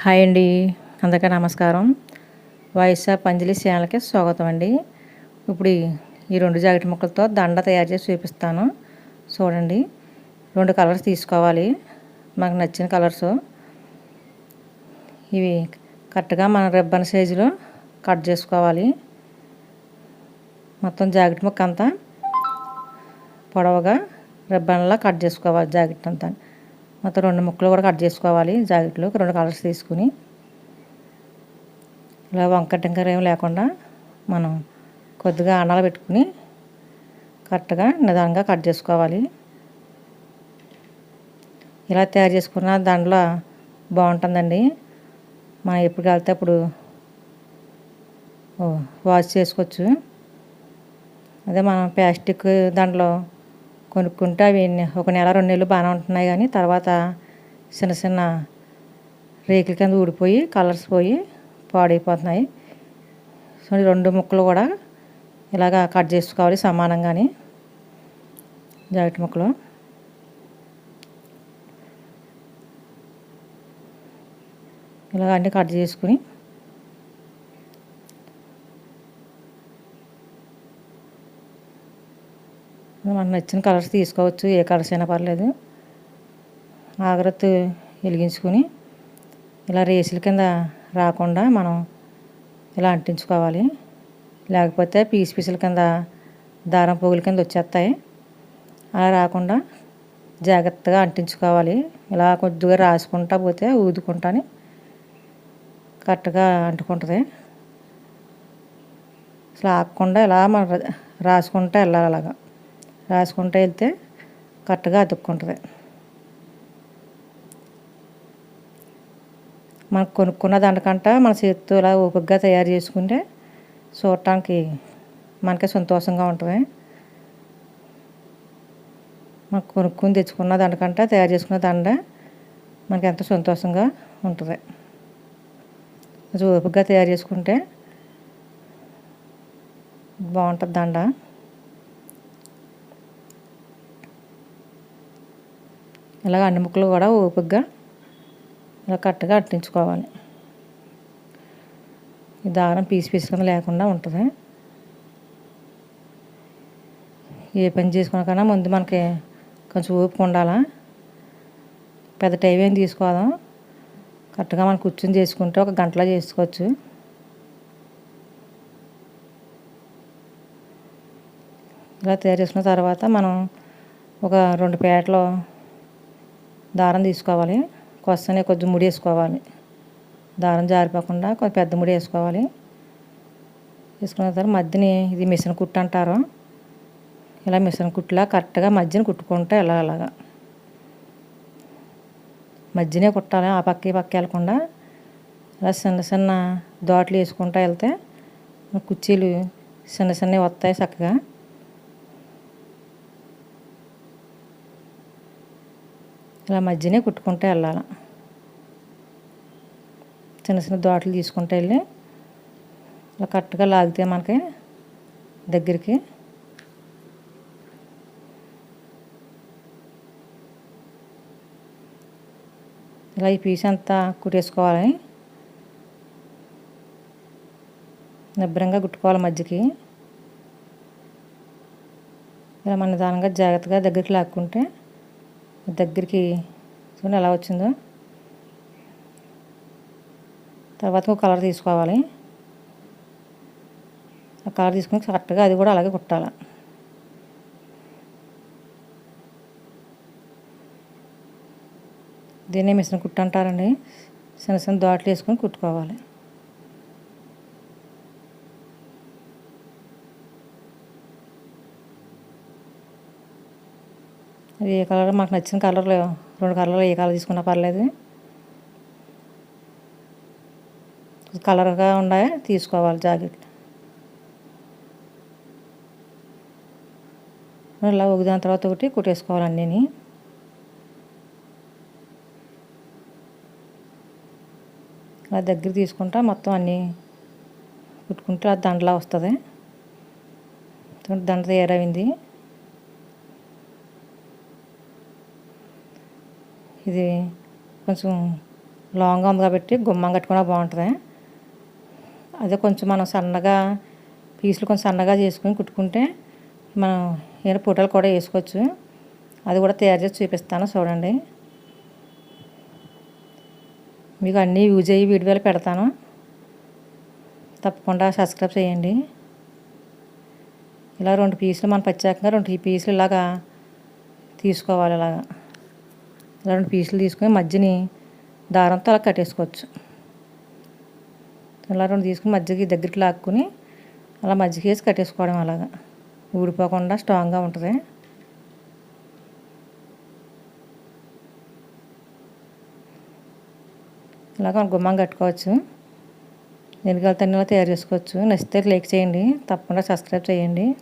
Hi అండి. అందరికీ నమస్కారం. వైఎస్ఆర్ పంజలి ఛానల్కి స్వాగతం అండి. ఇప్పుడు ఈ- రెండు జాకెట్ ముక్కలతో దండ తయారు చేసి చూపిస్తాను. చూడండి. రెండు కలర్స్ తీసుకోవాలి. మాకు నచ్చిన కలర్స్. ఇవి కరెక్ట్గా మన రిబ్బన్ సైజులో కట్ చేసుకోవాలి. మొత్తం జాకెట్ ముక్క అంతా పొడవుగా రిబ్బన్లా కట్ చేసుకోవాలి జాకెట్ అంతా. మొత్తం రెండు ముక్కలు కూడా కట్ చేసుకోవాలి జాకెట్లు రెండు కలర్స్ తీసుకుని. ఇలా వంక టింకర ఏం లేకుండా మనం కొద్దిగా అన్నాలు పెట్టుకుని కరెక్ట్గా నిదానంగా కట్ చేసుకోవాలి. ఇలా తయారు చేసుకున్న దాంట్లో బాగుంటుందండి. మనం ఎప్పుడు వెళ్తే అప్పుడు వాష్ చేసుకోవచ్చు. అదే మనం ప్లాస్టిక్ దాంట్లో కొనుక్కుంటే అవి ఒక నెల రెండు నెలలు బాగానే ఉంటున్నాయి కానీ తర్వాత చిన్న చిన్న రేకుల కింద ఊడిపోయి కలర్స్ పోయి పాడైపోతున్నాయి. సో రెండు ముక్కలు కూడా ఇలాగా కట్ చేసుకోవాలి సమానంగాని. జాకెట్ ముక్కలు. ఇలాగ అన్నీ కట్ చేసుకుని మనకు నచ్చిన కలర్స్ తీసుకోవచ్చు ఏ కలర్స్ అయినా పర్లేదు. ఆగ్రత్త వెలిగించుకుని ఇలా రేసుల కింద రాకుండా మనం ఇలా అంటించుకోవాలి. లేకపోతే పీస్ పీసుల కింద దారం పొగుల కింద వచ్చేస్తాయి. అలా రాకుండా జాగ్రత్తగా అంటించుకోవాలి. ఇలా కొద్దిగా రాసుకుంటా పోతే ఊదుకుంటాని కరెక్ట్గా అంటుకుంటుంది. అసలు ఆగకుండా ఇలా మనం రాసుకుంటూ వెళ్ళాలి అలాగా. రాసుకుంటూ వెళ్తే కరెక్ట్గా అతుక్కుంటుంది. మనం కొనుక్కున్న దానికంట మన చేతితో ఇలా ఓపికగా తయారు చేసుకుంటే చూడటానికి మనకే సంతోషంగా ఉంటుంది. మనకు కొనుక్కుని తెచ్చుకున్న దానికంట తయారు చేసుకున్న దండ మనకి ఎంతో సంతోషంగా ఉంటుంది. కొంచెం ఓపికగా తయారు చేసుకుంటే బాగుంటుంది దండ ఇలాగ అన్ని ముక్కలు కూడా ఓపికగా ఇలా కరెక్ట్గా అట్టించుకోవాలి. ఈ దారం పీసు పీస్ లేకుండా ఉంటుంది. ఏ పని చేసుకున్నా ముందు మనకి కొంచెం ఓపిక ఉండాలా? పెద్ద టైం ఏం తీసుకోదాం కరెక్ట్గా మనం కూర్చొని చేసుకుంటే ఒక గంటలో చేసుకోవచ్చు. ఇలా తయారు చేసుకున్న తర్వాత మనం ఒక రెండు పేటలో దారం తీసుకోవాలి. కొస్తనే కొద్దిగా ముడి వేసుకోవాలి. దారం జారిపోకుండా కొంచెం పెద్ద ముడి వేసుకోవాలి. వేసుకున్న తర్వాత మధ్యని ఇది మిషన్ కుట్టు అంటారు. ఇలా మిషన్ కుట్టులా కరెక్ట్గా మధ్యన కుట్టుకుంటే ఇలా అలాగా. మధ్యనే కుట్టాలి ఆ పక్క ఈ పక్క వెళ్ళకుండా. ఇలా చిన్న చిన్న దోటలు వేసుకుంటూ వెళ్తే కుర్చీలు చిన్న చిన్నవి వస్తాయి చక్కగా. ఇలా మధ్యనే కుట్టుకుంటూ వెళ్ళాలి. చిన్న చిన్న దోటలు తీసుకుంటూ వెళ్ళి ఇలా కరెక్ట్గా లాగితే మనకి దగ్గరికి ఇలా ఈ పీస్ అంతా కుట్టేసుకోవాలి? నిబ్బరంగా కుట్టుకోవాలి మధ్యకి. ఇలా మన నిదానంగా జాగ్రత్తగా దగ్గరికి లాక్కుంటే దగ్గరికి చూడండి ఎలా వచ్చిందో. తర్వాత ఒక కలర్ తీసుకోవాలి. ఆ కలర్ తీసుకుని కరెక్ట్గా అది కూడా అలాగే కుట్టాలి. దీన్నే మిషన్ కుట్టు అంటారండి. చిన్న చిన్న దాట్లు వేసుకొని కుట్టుకోవాలి. అది ఏ కలర్ మాకు నచ్చిన కలర్లో రెండు కలర్లో ఏ కలర్ తీసుకున్నా పర్లేదు. కలర్గా ఉండే తీసుకోవాలి జాకెట్. ఇలా ఒకదాని తర్వాత ఒకటి కుట్టేసుకోవాలి అన్నీని. అలా దగ్గర తీసుకుంటా మొత్తం అన్నీ కుట్టుకుంటే అది దండలా వస్తుంది. దండ తయారైంది. ఇది కొంచెం లాంగ్గా ఉంది కాబట్టి గుమ్మం కట్టుకున్నా బాగుంటుంది. అదే కొంచెం మనం సన్నగా పీసులు కొంచెం సన్నగా చేసుకుని కుట్టుకుంటే మనం ఏదైనా ఫోటోలు కూడా వేసుకోవచ్చు. అది కూడా తయారు చేసి చూపిస్తాను చూడండి. మీకు అన్నీ యూజ్ అయ్యి వీడియోలు పెడతాను. తప్పకుండా సబ్స్క్రైబ్ చేయండి. ఇలా రెండు పీసులు మనం ప్రత్యేకంగా రెండు పీసులు ఇలాగా తీసుకోవాలి ఇలాగా. రెండు పీసులు తీసుకొని మధ్యని దారంతో అలా కట్టేసుకోవచ్చు. ఇలా రెండు తీసుకుని మధ్యకి దగ్గరికి లాక్కుని అలా మధ్యకి వేసి కట్టేసుకోవడం అలాగా. ఊడిపోకుండా స్ట్రాంగ్గా ఉంటుంది. ఇలాగ గుమ్మం కట్టుకోవచ్చు. ఎలుకల తన్నీలా తయారు చేసుకోవచ్చు. నచ్చితే లైక్ చేయండి. తప్పకుండా సబ్స్క్రైబ్ చేయండి.